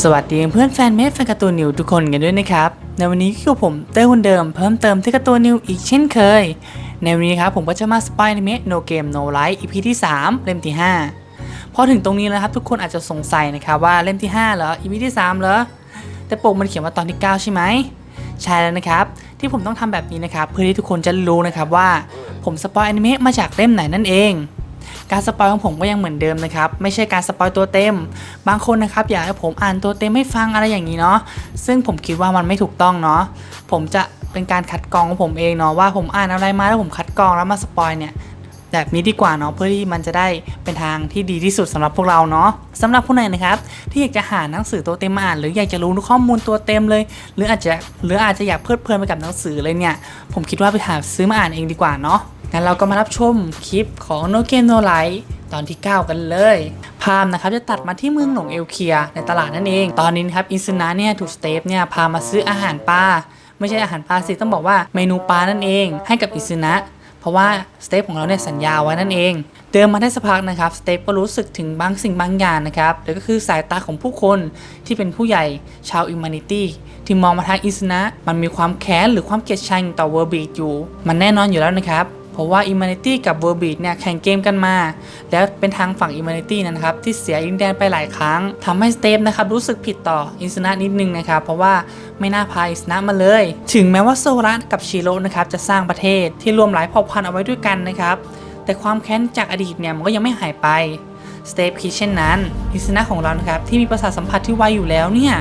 สวัสดีเพื่อนแฟนเมดแฟนการ์ตูนนิวทุกคนกันด้วยนะครับ ในวันนี้คือผมเต้ยคนเดิมเพิ่มเติมที่การ์ตูนนิวอีกเช่นเคย ในวันนี้ครับผมก็จะมาสปายในเมด No Game No Life EP ที่ 3 เล่มที่ 5 พอถึงตรงนี้แล้วครับทุกคนอาจจะสงสัยนะครับว่าเล่มที่ 5 เหรอ EP ที่ 3 เหรอ แต่ปกมันเขียนว่าตอนที่ 9 ใช่ไหมใช่แล้วนะครับ ที่ผมต้องทำแบบนี้นะครับเพื่อที่ทุกคนจะรู้นะครับว่าผมสปอยอนิเมะมาจากเล่มไหนนั่นเอง การสปอยของผมก็ยังเหมือนเดิมนะครับ ไม่ใช่การสปอยตัวเต็ม บางคนนะครับอยากให้ผมอ่านตัวเต็มให้ฟังอะไรอย่างนี้เนาะ ซึ่งผมคิดว่ามันไม่ถูกต้องเนาะ ผมจะเป็นการคัดกรองของผมเองเนาะว่าผมอ่านอะไรมาแล้วผมคัดกรองแล้วมาสปอยเนี่ยแบบนี้ดีกว่าเนาะเพื่อที่มันจะได้เป็นทางที่ดีที่สุดสำหรับพวกเราเนาะสำหรับผู้ไหนนะครับ ที่อยากจะหาหนังสือตัวเต็มมาอ่าน หรืออยากจะรู้ข้อมูลตัวเต็มเลย หรืออาจจะหรืออาจจะอยากเพลิดเพลินไปกับหนังสือเลยเนี่ย ผมคิดว่าไปหาซื้อมาอ่านเองดีกว่าเนาะ งั้นเราก็มารับชมคลิปของ No Game No Life ตอนที่ 9 กันเลย ภาพนะครับจะตัดมาที่เมืองหลวงเอลเคียในตลาดนั่นเอง ตอนนี้นครับอินซุนะเนี่ยถูกสเตฟเนี่ยพามาซื้ออาหารปลาไม่ใช่อาหารปลาสิต้องบอกว่าเมนูปลานั่นเองให้กับอินซุนะเพราะว่าสเตฟของเราเนี่ยสัญญาไว้นั่นเองเดินมาได้สักพักนะครับสเตฟก็รู้สึกถึงบางสิ่งบางอย่างนะครับแล้วก็คือสายตาของผู้คนที่เป็นผู้ใหญ่ชาวอิม a นิตี้ที่มองมาทางอิสนะ มันมีความแค้นหรือความเกลียดชังต่อเวอร์บีดอยู่ มันแน่นอนอยู่แล้วนะครับ เพราะว่า Humanity กับ v e r b e a t เนี่ยแข่งเกมกันมา แล้วเป็นทางฝั่ง Humanity นะครับที่เสียอินแดนไปหลายครั้งทำให้สเตปนะครับรู้สึกผิดต่ออิสนะนิดนึงนะครับเพราะว่าไม่น่าพาอิสนะมาเลย ถึงแม้ว่าโซระกับชิโร่นะครับจะสร้างประเทศที่รวมหลายเผ่าพันธุ์เอาไว้ด้วยกันนะครับแต่ความแค้นจากอดีตเนี่ยมันก็ยังไม่หายไปสเตปคิดเช่นนั้นอิสนะของเรานะครับที่มีประสาทสัมผัสที่ไวอยู่แล้วเนี่ย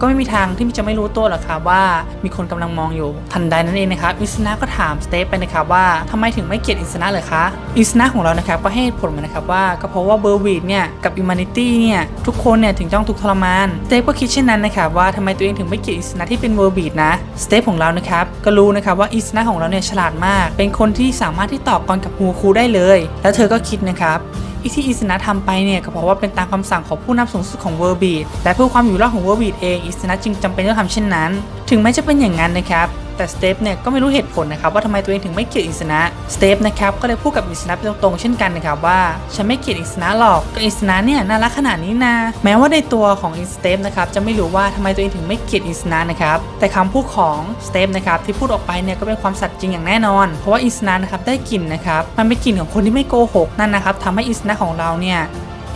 ก็ไม่มีทางที่จะไม่รู้ตัวหรอกครับว่ามีคนกำลังมองอยู่ทันใดนั้นเองนะครับอิสนะก็ถามสเตปไปนะครับว่าทำไมถึงไม่เกลียดอิสนะเลยคะอิสนะของเรานะครับก็ให้เหตุผลมานะครับว่าก็เพราะว่าเบอร์วีดเนี่ยกับอิม a นิตี้เนี่ยทุกคนเนี่ยถึงต้องถูกทรมานสเตปก็คิดเช่นนั้นนะครับว่าทำไมตัวเองถึงไม่เกลียดอิสนะที่เป็นเวอร์บีดนะสเตปของเรานะครับก็รู้นะครับว่าอิสนะของเราเนี่ยฉลาดมาก เป็นคนที่สามารถที่ตอบกรกับฮูคูได้เลย แล้วเธอก็คิดนะครับ อิที่อิสนะทำไปเนี่ยก็เพราะว่าเป็นตามคำสั่งของผู้นำสูงสุดของเวอร์บีดและเพื่อความอยู่รอดของเวอร์บีดเองอิสนะจึงจำเป็นต้องทำเช่นนั้น ถึงแม้จะเป็นอย่างนั้นนะครับ แต่สเตปเนี่ยก็ไม่รู้เหตุผลนะครับว่าทำไมตัวเองถึงไม่เกลียดอิสนะสเตปนะครับก็เลยพูดกับอิสนะไปตรงๆเช่นกันนะครับว่าฉันไม่เกลียดอิสนะหรอกก็อิสนะเนี่ยน่ารักขนาดนี้นะแม้ว่าในตัวของอิสเตปนะครับจะไม่รู้ว่าทำไมตัวเองถึงไม่เกลียดอิสนะนะครับแต่คำพูดของสเตปนะครับที่พูดออกไปเนี่ยก็เป็นความสัตย์จริงอย่างแน่นอน เพราะว่าอิสนะนะครับได้กลิ่นนะครับมันเป็นกลิ่นของคนที่ไม่โกหกนั่นนะครับทำให้อิสนะของเราเนี่ย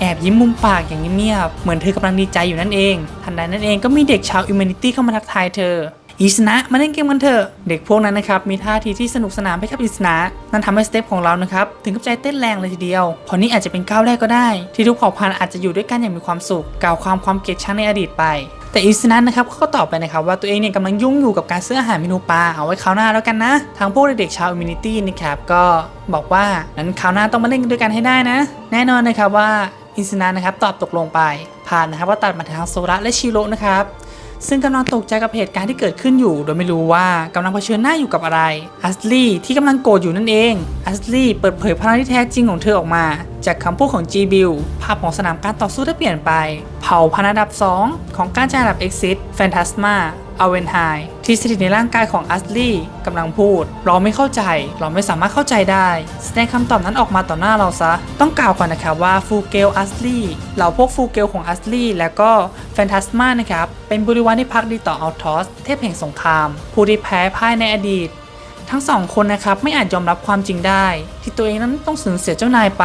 แอบยิ้มมุมปากอย่างเงียบๆเหมือนเธอกำลังดีใจอยู่นั่นเอง ทันใดนั้นเองก็มีเด็กชาวอิม a นิตี้เข้ามาทักทายเธอ อิสนะมาเล่นเกมกันเถอะเด็กพวกนั้นนะครับมีท่าทีที่สนุกสนานไปกับอิสนะนั่นทำให้สเต็ปของเรานะครับถึงกับใจเต้นแรงเลยทีเดียวเพราะนี่อาจจะเป็นก้าวแรกก็ได้ ที่ทุกเผ่าพันธุ์อาจจะอยู่ด้วยกันอย่างมีความสุขกล่าวความความเกลียดชังในอดีตไป แต่อิสนะนะครับเขาก็ตอบไปนะครับว่าตัวเองเนี่ยกำลังยุ่งอยู่กับการซื้ออาหารเมนูปลาเอาไว้คราวหน้าแล้วกันนะทางพวกเด็กๆชาวอิม a นิตี้นะครับก็บอกว่านั้นคราวหน้าต้องมาเล่นด้วยกันให้ได้นะ แน่นอนนะครับว่าอิสนะนะครับตอบตกลงไปผ่านนะครับว่าตัดมาทางโซระและชิโร่นะครับ ซึ่งกำลังตกใจกับเหตุการณ์ที่เกิดขึ้นอยู่ โดยไม่รู้ว่ากำลังเผชิญหน้าอยู่กับอะไรอัสลี่ที่กำลังโกรธอยู่นั่นเองอัสลี่เปิดเผยพลังที่แท้จริงของเธอออกมา จากคำพูดของจีบิลภาพของสนามการต่อสู้ได้เปลี่ยนไป เผ่าพันธุ์อันดับ 2 ของการจ่ายอันดับ Exit Phantasma อเวนไฮที่สถิตในร่างกายของอัสลี่กำลังพูด เราไม่เข้าใจ เราไม่สามารถเข้าใจได้ แสดงคำตอบนั้นออกมาต่อหน้าเราซะ ต้องกล่าวก่อนนะครับว่าฟูเกลอัสลี่เหล่าพวกฟูเกลของอัสลี่และก็แฟนตาสมานะครับ เป็นบริวารที่พักดีต่ออัลทอส เทพแห่งสงคราม ผู้ที่แพ้พ่ายในอดีต ทั้งสองคนนะครับไม่อาจยอมรับความจริงได้ ที่ตัวเองนั้นต้องสูญเสียเจ้านายไป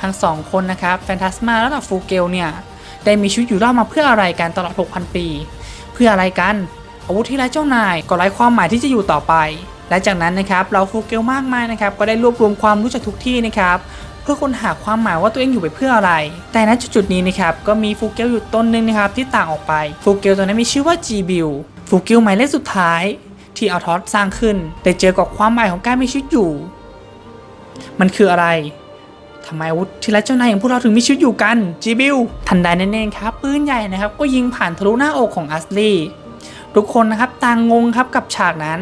ทั้งสองคนนะครับแฟนตาสมาและฟูเกลเนี่ยได้มีชีวิตอยู่รอดมาเพื่ออะไรกันตลอด 6,000 ปี เพื่ออะไรกัน อาวุธที่ไร้เจ้านายก็ไร้ความหมายที่จะอยู่ต่อไป และจากนั้นนะครับเราฟูเกลมากมายนะครับก็ได้รวบรวมความรู้จากทุกที่นะครับเพื่อค้นหาความหมายว่าตัวเองอยู่ไปเพื่ออะไร แต่ณจุดๆนี้นะครับก็มีฟูเกลอยู่ต้นหนึงนะครับที่ต่างออกไปฟูเกลตัวนั้นมีชื่อว่า G b i l ฟูเกลหมายเลขสุดท้ายที่อัลทอสสร้างขึ้น ได้เจอกับความหมายของการมีชีวิตอยู่ มันคืออะไร ทำไมอาวุธที่ไร้เจ้านายอย่างพวกเราถึงมีชีวิตอยู่กันจีบิลทันใดนั่นเองครับปืนใหญ่นะครับก็ยิงผ่านทะลุหน้าอกของอัสลีทุกคนนะครับต่างงงครับกับฉากนั้น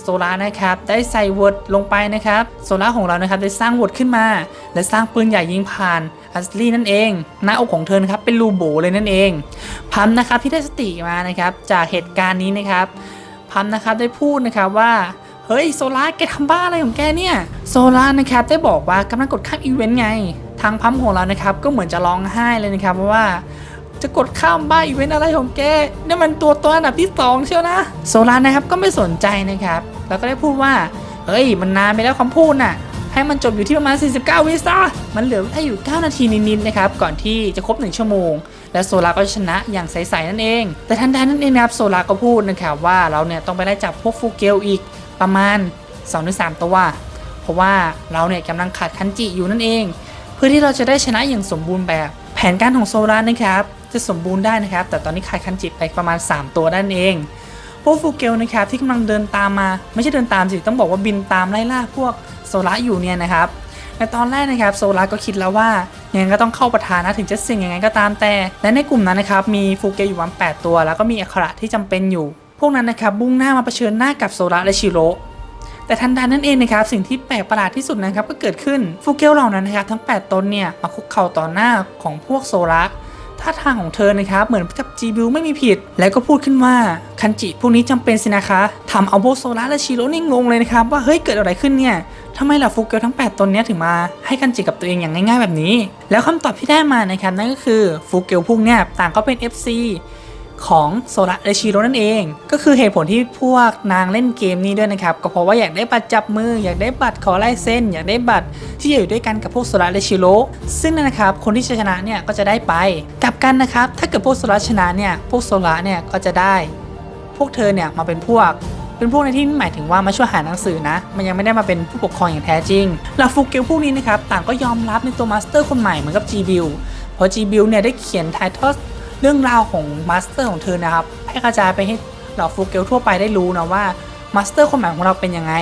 โซลานะครับได้ใส่วอร์ดลงไปนะครับโซลาของเรานะครับได้สร้างวอร์ดขึ้นมา และสร้างปืนใหญ่ยิงผ่านอัสลีนั่นเองหน้าอกของเธอครับเป็นรูโบเลยนั่นเองพัมนะครับที่ได้สติมานะครับจากเหตุการณ์นี้นะครับพัมนะครับได้พูดนะครับว่า เฮ้ยโซล่าแกทำบ้าอะไรของแกเนี่ยโซล่านะครับได้บอกว่ากำลังกดข้ามอีเวนต์ไง ทางพัมของเรานะครับก็เหมือนจะร้องไห้เลยนะครับเพราะว่าจะกดข้ามบ้าอีเวนต์อะไรของแกนี่มันตัวตัวอันดับที่สองเชียวนะ โซลานะครับก็ไม่สนใจนะครับ แล้วก็ได้พูดว่า เฮ้ย มันนานไปแล้วคำพูดน่ะ ให้มันจบอยู่ที่ประมาณ 49 วิซะมันเหลือแค่อยู่ 9 นาทีนิดๆนะครับ ก่อนที่จะครบ 1 ชั่วโมง และโซลาก็ชนะอย่างใสๆนั่นเอง แต่ทันใดนั้นเองนะครับโซลาก็พูดนะครับว่าเราเนี่ยต้องไปไล่จับพวกฟูเกลอีกประมาณ 2-3 ตัว เพราะว่าเราเนี่ยกำลังขาดคันจิอยู่นั่นเอง เพื่อที่เราจะได้ชนะอย่างสมบูรณ์แบบ แผนการของโซลานะครับจะสมบูรณ์ได้นะครับ แต่ตอนนี้ขาดคันจิไปประมาณ 3 ตัวนั่นเองพวกฟูเกลนะครับที่กำลังเดินตามมา ไม่ใช่เดินตามสิ ต้องบอกว่าบินตามไล่ล่าพวก โซลาอยู่เนี่ยนะครับในตอนแรกนะครับโซลาก็คิดแล้วว่ายังไงก็ต้องเข้าประธานนะถึงจะสิ่งยังไงก็ตามแต่ และในกลุ่มนั้นนะครับมีฟูเกอยู่ประมาณ8ตัว แล้วก็มีอัคระที่จำเป็นอยู่ พวกนั้นนะครับบุ่งหน้ามาเผชิญหน้ากับโซลาและชิโร่แต่ทันใดนั้นเองนะครับสิ่งที่แปลกประหลาดที่สุดนะครับก็เกิดขึ้นฟูเกลเหล่านั้นนะครับทั้ง 8ตนเนี่ยมาคุกเข่าต่อหน้าของพวกโซระท่าทางของเธอนะครับเหมือนกับจีบิวไม่มีผิด แล้วก็พูดขึ้นว่าคันจิพวกนี้จำเป็นสินะคะทำเอาพวกโซระและชิโร่นี่งงเลยนะครับว่าเฮ้ยเกิดอะไรขึ้นเนี่ย ทำไมล่ะฟูเกลทั้ง 8 ตนนี้ถึงมาให้คันจิกับตัวเองอย่างง่ายๆแบบนี้ แล้วคำตอบที่ได้มานะครับนั่นก็คือฟูเกลพวกเนี้ยต่างก็เป็น FC ของโซระและชิโร่นั่นเอง ก็คือเหตุผลที่พวกนางเล่นเกมนี้ด้วยนะครับ ก็เพราะว่าอยากได้บัตรจับมือ อยากได้บัตรขอลายเส้น อยากได้บัตรที่อยู่ด้วยกันกับพวกโซระและชิโร่ซึ่งนะครับคนที่ชนะเนี่ยก็จะได้ไปกลับกันนะครับถ้าเกิดพวกโซระชนะเนี่ยพวกโซระเนี่ยก็จะได้ พวกเธอเนี่ยมาเป็นพวก เป็นพวกในที่นี่หมายถึงว่ามาช่วยหาหนังสือนะ มันยังไม่ได้มาเป็นผู้ปกครองอย่างแท้จริงหล่าฟูเกลพวกนี้นะครับต่างก็ยอมรับในตัวมาสเตอร์คนใหม่เหมือนกับ g b i l เพราะ g b i l เนี่ยได้เขียนไททอสเรื่องราวของมาสเตอร์ของเธอนะครับให้กระจายไปให้เหล่าฟูเกลทั่วไปได้รู้นะว่ามาสเตอร์คนใหม่ของเราเป็นยังไง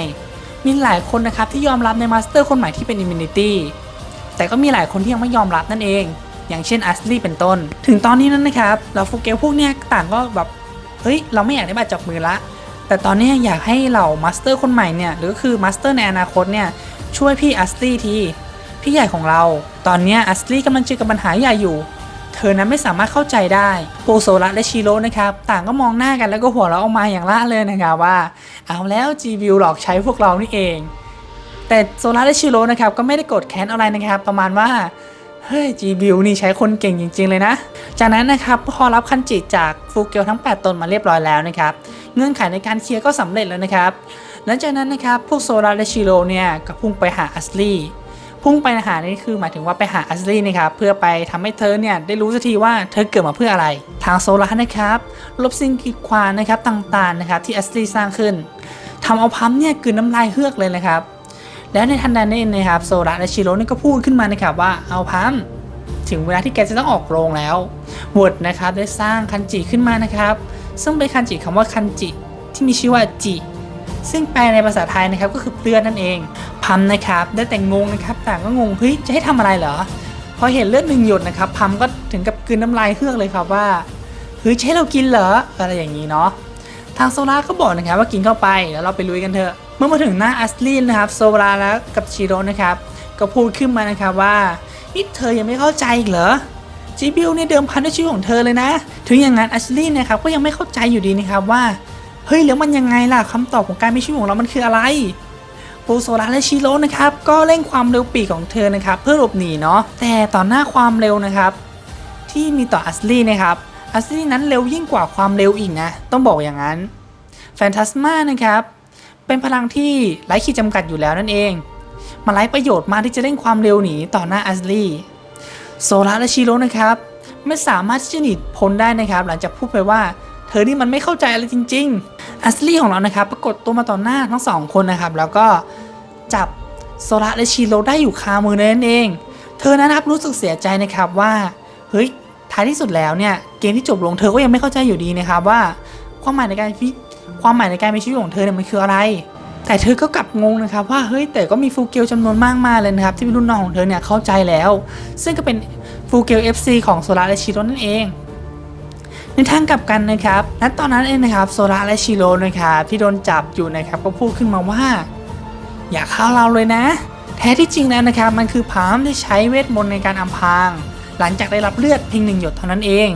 มีหลายคนนะครับที่ยอมรับในมาสเตอร์คนใหม่ที่เป็นอิมมินิตี้แต่ก็มีหลายคนที่ยังไม่ยอมรับนั่นเอง อย่างเช่นอัสลีเป็นต้น ถึงตอนนี้นั้นนะครับเหล่าฟูเกลพวกเนี้ยต่างก็แบบเฮ้ยเราไม่อยากได้บัตรจับมือละ แต่ตอนนี้อยากให้เหล่ามาสเตอร์คนใหม่เนี่ยหรือคือมาสเตอร์ในอนาคตเนี่ยช่วยพี่อัสลีทีพี่ใหญ่ของเรา ตอนนี้อัสลีกำลังเจอกับปัญหาใหญ่อยู่ เธอนั้นไม่สามารถเข้าใจได้โปโซระและชิโร่นะครับต่างก็มองหน้ากันแล้วก็หัวเราะออกมาอย่างล่าเลยนะครับว่า เอาแล้วจีวิวหลอกใช้พวกเรานี่เอง แต่โซลาและชิโร่นะครับก็ไม่ได้โกรธแค้นอะไรนะครับประมาณว่าเฮ้ยจีบิวนี่ใช้คนเก่งจริง ๆ เลยนะ จากนั้นนะครับพอรับคันจิจากฟูเกลทั้ง 8 ตนมาเรียบร้อยแล้วนะครับเงื่อนไขในการเคลียร์ก็สำเร็จแล้วนะครับ หลังจากนั้นนะครับพวกโซลาและชิโร่เนี่ยก็พุ่งไปหาอัสลีพุ่งไปหานี่คือหมายถึงว่าไปหาอัสลีนะครับเพื่อไปทำให้เธอเนี่ยได้รู้สักทีว่าเธอเกิดมาเพื่ออะไร ทางโซลานะครับลบสิ่งกีดขวางนะครับต่างๆนะครับที่อัสลีสร้างขึ้นทำเอาพัมเนี่ยกืนน้ำลายเฮือกเลยนะครับและในทันใดนั้นนะครับโซระและชิโร่นี่ก็พูดขึ้นมานะครับว่าเอาพัมถึงเวลาที่แกจะต้องออกโรงแล้ววดนะครับได้สร้างคันจิขึ้นมานะครับ ซึ่งเป็นคันจิคำว่าคันจิ ที่มีชื่อว่าจิซึ่งแปลในภาษาไทยนะครับก็คือเปลือดนั่นเองพัมนะครับ ได้แต่งงนะครับ ต่างก็งงเฮ้ยจะให้ทำอะไรเหรอพอเห็นเลือดหนึ่งหยดนะครับพัมก็ถึงกับกลืนน้ำลายเฮือกเลยครับว่าเฮ้ยจะให้เรากินเหรออะไรอย่างนี้เนาะทางโซลาก็บอกนะครับว่ากินเข้าไปแล้วเราไปลุยกันเถอะ เมื่อมาถึงหน้าอัสลีนนะครับโซลาแล้วกับชิโร่นะครับ ก็พูดขึ้นมานะครับว่านี่เธอยังไม่เข้าใจอีกเหรอ จีบิวเนี่ยเดิมพันด้วยชีวิตของเธอเลยนะ ถึงอย่างนั้นอัสลีนนะครับก็ยังไม่เข้าใจอยู่ดีนะครับว่า เฮ้ยแล้วมันยังไงล่ะคำตอบของการมีชีวิตของเรามันคืออะไรปูโซลาและชิโร่นะครับก็เร่งความเร็วปีกของเธอนะครับเพื่อหลบหนีเนาะแต่ต่อหน้าความเร็วนะครับ ที่มีต่ออัสลีนะครับอัสลีนั้นเร็วยิ่งกว่าความเร็วอีกนะ ต้องบอกอย่างนั้นแฟนตาสมานะครับเป็นพลังที่ไร้ขีดจำกัดอยู่แล้วนั่นเอง มาไร้ประโยชน์มากที่จะเร่งความเร็วหนีต่อหน้าอัสลี โซลาและชิโร่นะครับไม่สามารถที่จะหนีพ้นได้นะครับ หลังจากพูดไปว่า เธอนี่มันไม่เข้าใจอะไรจริงๆอัสลี่ของเรานะครับ ปรากฏตัวมาต่อหน้าทั้งสองคนนะครับ แล้วก็จับโซลาและชิโร่ได้อยู่คามือนั่นเอง เธอนะครับรู้สึกเสียใจนะครับว่าเฮ้ยท้ายที่สุดแล้วเนี่ยเกมที่จบลงเธอก็ยังไม่เข้าใจอยู่ดีนะครับว่าความหมายในการความหมายในการมีชีวิตของเธอเนี่ยมันคืออะไร แต่เธอก็กลับงงนะครับว่าเฮ้ยแต่ก็มีฟูเกลจำนวนมากมากเลยนะครับที่เป็นรุ่นน้องของเธอเนี่ยเข้าใจแล้ว ซึ่งก็เป็นฟูเกล FC ของโซลาและชิโร่นั่นเอง ในทางกลับกันนะครับณตอนนั้นเองนะครับโซลาและชิโร่นะครับที่โดนจับอยู่นะครับก็พูดขึ้นมาว่า อย่าเข้าเราเลยนะ แท้ที่จริงแล้วนะครับมันคือพามที่ใช้เวทมนต์ในการอำพรางหลังจากได้รับเลือดเพียงหนึ่งหยดเท่านั้นเอง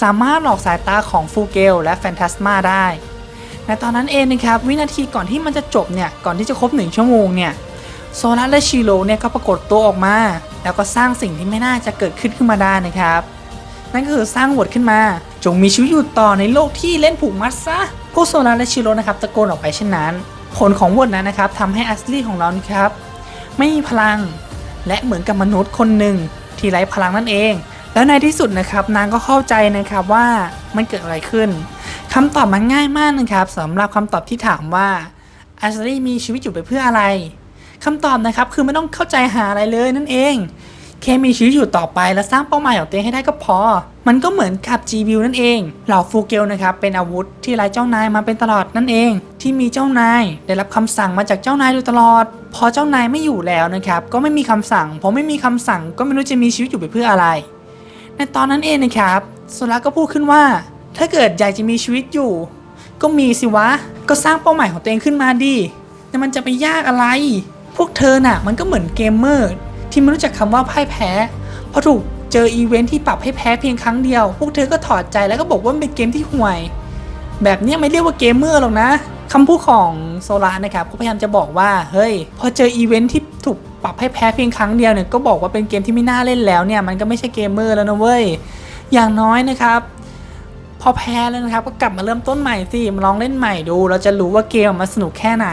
สามารถหลอกสายตาของฟูเกลและแฟนตาสมาได้ ในตอนนั้นเองนะครับวินาทีก่อนที่มันจะจบเนี่ยก่อนที่จะครบหนึ่งชั่วโมงเนี่ยโซลัสและชิโร่เนี่ยก็ปรากฏตัวออกมา แล้วก็สร้างสิ่งที่ไม่น่าจะเกิดขึ้นขึ้นมาได้นะครับ นั่นก็คือสร้างบทขึ้นมา จงมีชีวิตอยู่ต่อในโลกที่เล่นผูกมัดซะพวกโซลาและชิโร่นะครับตะโกนออกไปเช่นนั้น ผลของบทนั้นนะครับทำให้อัสลี่ของเรานะครับไม่มีพลัง และเหมือนกับมนุษย์คนหนึ่งที่ไร้พลังนั่นเอง แล้วในที่สุดนะครับนางก็เข้าใจนะครับว่ามันเกิดอะไรขึ้น คำตอบมันง่ายมากนะครับสำหรับคำตอบที่ถามว่าอัสลี่มีชีวิตอยู่ไปเพื่ออะไรคำตอบนะครับคือไม่ต้องเข้าใจหาอะไรเลยนั่นเองแค่มีชีวิตอยู่ต่อไปและสร้างเป้าหมายของตัวเองให้ได้ก็พอ มันก็เหมือนกับ g b นั่นเอง เหล่าฟูเกลนะครับเป็นอาวุธที่ไร้เจ้านายมาเป็นตลอดนั่นเอง ที่มีเจ้านายได้รับคำสั่งมาจากเจ้านายโดยตลอด พอเจ้านายไม่อยู่แล้วนะครับก็ไม่มีคำสั่งพอไม่มีคำสั่งก็ไม่รู้จะมีชีวิตอยู่ไปเพื่ออะไร ในตอนนั้นเองนะครับโซล่าก็พูดขึ้นว่า ถ้าเกิดอยากจะมีชีวิตอยู่ ก็มีสิวะ ก็สร้างเป้าหมายของตัวเองขึ้นมาดิแต่มันจะไปยากอะไร พวกเธอน่ะ มันก็เหมือนเกมเมอร์ที่ไม่รู้จักคำว่าพ่ายแพ้พอถูกเจออีเวนท์ที่ปรับให้แพ้เพียงครั้งเดียว พวกเธอก็ถอดใจแล้วก็บอกว่าเป็นเกมที่ห่วย แบบนี้ไม่เรียกว่าเกมเมอร์หรอกนะคำพูดของโซลานะครับก็พยายามจะบอกว่า เฮ้ย พอเจออีเวนท์ที่ถูกปรับให้แพ้เพียงครั้งเดียวเนี่ย ก็บอกว่าเป็นเกมที่ไม่น่าเล่นแล้วเนี่ย มันก็ไม่ใช่เกมเมอร์แล้วนะเว้ย อย่างน้อยนะครับ พอแพ้แล้วนะครับก็กลับมาเริ่มต้นใหม่สิมาลองเล่นใหม่ดู เราจะรู้ว่าเกมมันสนุกแค่ไหน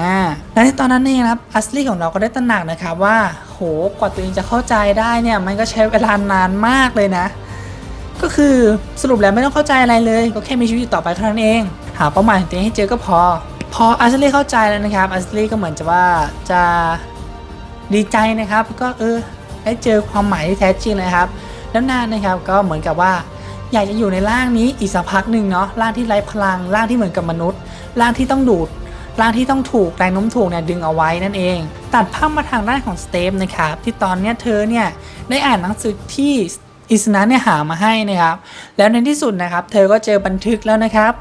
อ่าและในตอนนั้นเองครับอัสลี่ของเราก็ได้ตระหนักนะครับว่าโหกว่าตัวเองจะเข้าใจได้เนี่ยมันก็ใช้เวลานานมากเลยนะ ก็คือสรุปแล้วไม่ต้องเข้าใจอะไรเลย ก็แค่มีชีวิตอยู่ต่อไปเท่านั้นเอง หาเป้าหมายของตัวเองให้เจอก็พอ พออัสลี่เข้าใจแล้วนะครับอัสลี่ก็เหมือนจะว่าจะดีใจนะครับ ก็เออได้เจอความหมายที่แท้จริงเลยครับ แล้วนานนะครับก็เหมือนกับว่า อยากจะอยู่ในร่างนี้อีกสักพักหนึ่งเนาะร่างที่ไร้พลังร่างที่เหมือนกับมนุษย์ร่างที่ต้องดูดร่างที่ต้องถูกแรงโน้มถ่วงเนี่ยดึงเอาไว้นั่นเอง ตัดภาพมาทางด้านของสเตปนะครับที่ตอนเนี้ยเธอเนี่ยได้อ่านหนังสือที่ อิสนะเนี่ยหามาให้นะครับ แล้วในที่สุดนะครับ เธอก็เจอบันทึกแล้วนะครับ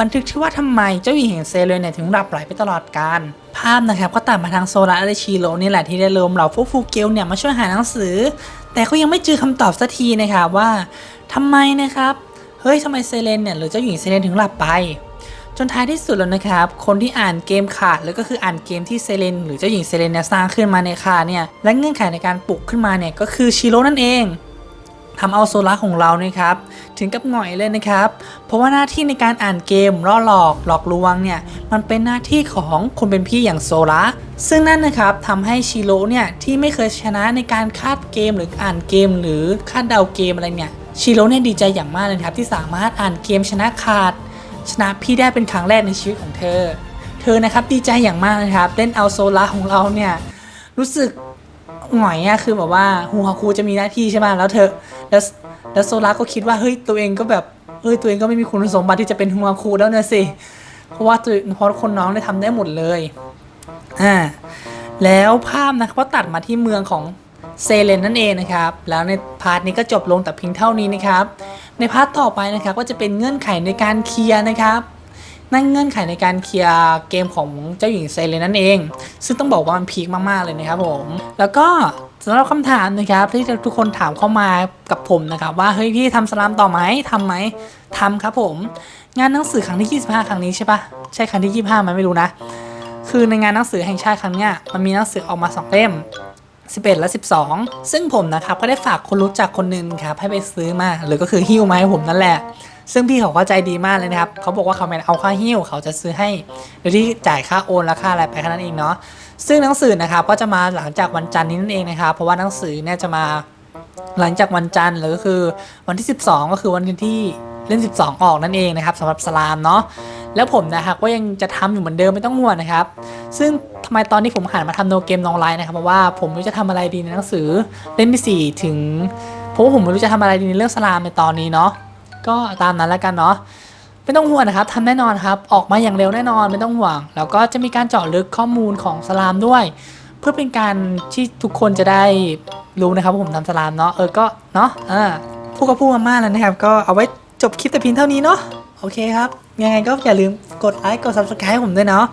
บันทึกที่ว่าทำไมเจ้าหญิงแห่งเซเลนเนี่ยถึงหลับไหลไปตลอดกาลภาพนะครับก็ตัดมาทางโซลาร์และชิโรนี่แหละที่ได้รวมเหล่าพวกฟูเกลเนี่ยมาช่วยหาหนังสือ แต่ก็ยังไม่เจอคำตอบสักทีนะครับว่าทำไมนะครับเฮ้ยทำไมเซเลนเนี่ยหรือเจ้าหญิงเซเลนถึงหลับไป จนท้ายที่สุดแล้วนะครับ คนที่อ่านเกมขาดแล้วก็คืออ่านเกมที่เซเลนหรือเจ้าหญิงเซเลนเนี่ยสร้างขึ้นมาในคาเนี่ยและเงื่อนไขในการปลุกขึ้นมาเนี่ยก็คือชิโร่นั่นเอง ทำเอาโซล่าของเรานะครับถึงกับหน่อยเลยนะครับ เพราะว่าหน้าที่ในการอ่านเกมล่อหลอกหลอกลวงเนี่ยมันเป็นหน้าที่ของคนเป็นพี่อย่างโซล่าซึ่งนั่นนะครับทำให้ชิโร่เนี่ยที่ไม่เคยชนะในการคาดเกมหรืออ่านเกม หรือคาดเดาเกมอะไรเนี่ยชิโร่เนี่ยดีใจอย่างมากเลยครับที่สามารถอ่านเกมชนะขาด ชนะพี่ได้เป็นครั้งแรกในชีวิตของเธอ เธอนะครับดีใจอย่างมากนะครับเล่นเอาโซล่าของเราเนี่ยรู้สึกหงอยอะคือแบบว่าฮูฮาคูจะมีหน้าที่ใช่ไหมแล้วเธอ แล้วแล้วโซลาก็คิดว่าเฮ้ยตัวเองก็แบบเฮ้ยตัวเองก็ไม่มีคุณสมบัติที่จะเป็นฮัวคูแล้วเนอะสิ เพราะว่าตัวเพราะคนน้องได้ทำได้หมดเลยอ่าแล้วภาพนะครับก็ตัดมาที่เมืองของเซเลนนั่นเองนะครับ แล้วในพาร์ทนี้ก็จบลงแต่เพียงเท่านี้นะครับ ในพาร์ทต่อไปนะครับก็จะเป็นเงื่อนไขในการเคลียร์นะครับ นั่นเงื่อนไขในการเคลียร์เกมของเจ้าหญิงเซเลนนั่นเอง ซึ่งต้องบอกว่ามันพีคมากๆเลยนะครับผม แล้วก็สำหรับคำถามนะครับที่ทุกคนถามเข้ามากับผมนะครับว่าเฮ้ยพี่ทำสลามต่อไหมทำไหมทำครับผม งานหนังสือครั้งที่ 25 ครั้งนี้ใช่ปะใช่ครั้งที่ 25ไหมันไม่รู้นะ คือในงานหนังสือแห่งชาติครั้งเนี้ยมันมีหนังสือออกมาสองเล่ม11 และ 12 ซึ่งผมนะครับก็ได้ฝากคนรู้จักคนหนึงครับให้ไปซื้อมาหรือก็คือหิ้วมาให้ผมนั่นแหละ ซึ่งพี่เขาก็ใจดีมากเลยนะครับ เขาบอกว่าเขาไม่เอาค่าหิ้วเขาจะซื้อให้ โดยที่จ่ายค่าโอนและค่าอะไรไปแค่นั้นเองเนาะ ซึ่งหนังสือนะครับก็จะมาหลังจากวันจันทร์นี้นั่นเองนะครับ เพราะว่าหนังสือเนี่ยจะมาหลังจากวันจันทร์หรือก็คือวันที่ 12 ก็คือวันที่เล่น 12 ออกนั่นเองนะครับสำหรับสลามเนาะแล้วผมนะครับก็ยังจะทำอยู่เหมือนเดิมไม่ต้องห่วงนะครับ ซึ่งทำไมตอนนี้ผมหันมาทำโนเกมนองไลน์นะครับเพราะว่าผมไม่รู้จะทำอะไรดีในหนังสือเล่มที่สี่ถึงเพราะว่าผมไม่รู้จะทำอะไรดีในเรื่องสลามในตอนนี้เนาะ ก็ตามนั้นแล้วกันเนาะไม่ต้องห่วงนะครับทำแน่นอนครับ ออกมาอย่างเร็วแน่นอนไม่ต้องห่วง แล้วก็จะมีการเจาะลึกข้อมูลของสลามด้วย เพื่อเป็นการที่ทุกคนจะได้รู้นะครับว่าผมทำสลามเนาะเออก็เนาะอ่าพูดก็พูดมามากแล้วนะครับ ก็เอาไว้จบคลิปแต่เพียงเท่านี้เนาะโอเคครับ ยังไงก็อย่าลืมกดไลค์กด subscribe ให้ผมด้วยเนาะ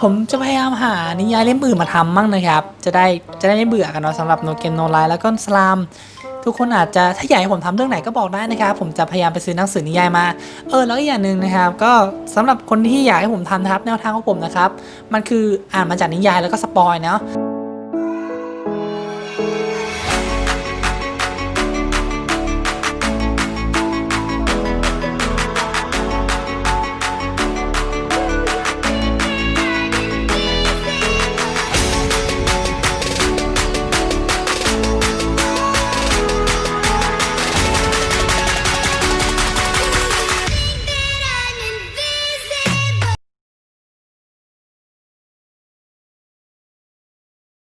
ผมจะพยายามหานิยายเล่มอื่นมาทำมั่งนะครับ จะได้จะได้ไม่เบื่อกันเนาะสำหรับโนเกมโนไลแล้วก็สลาม ทุกคนอาจจะถ้าอยากให้ผมทำเรื่องไหนก็บอกได้นะครับ ผมจะพยายามไปซื้อหนังสือนิยายมา เออแล้วอีกอย่างหนึ่งนะครับ ก็สำหรับคนที่อยากให้ผมทำนะครับแนวทางของผมนะครับ มันคืออ่านมาจากนิยายแล้วก็สปอยเนาะ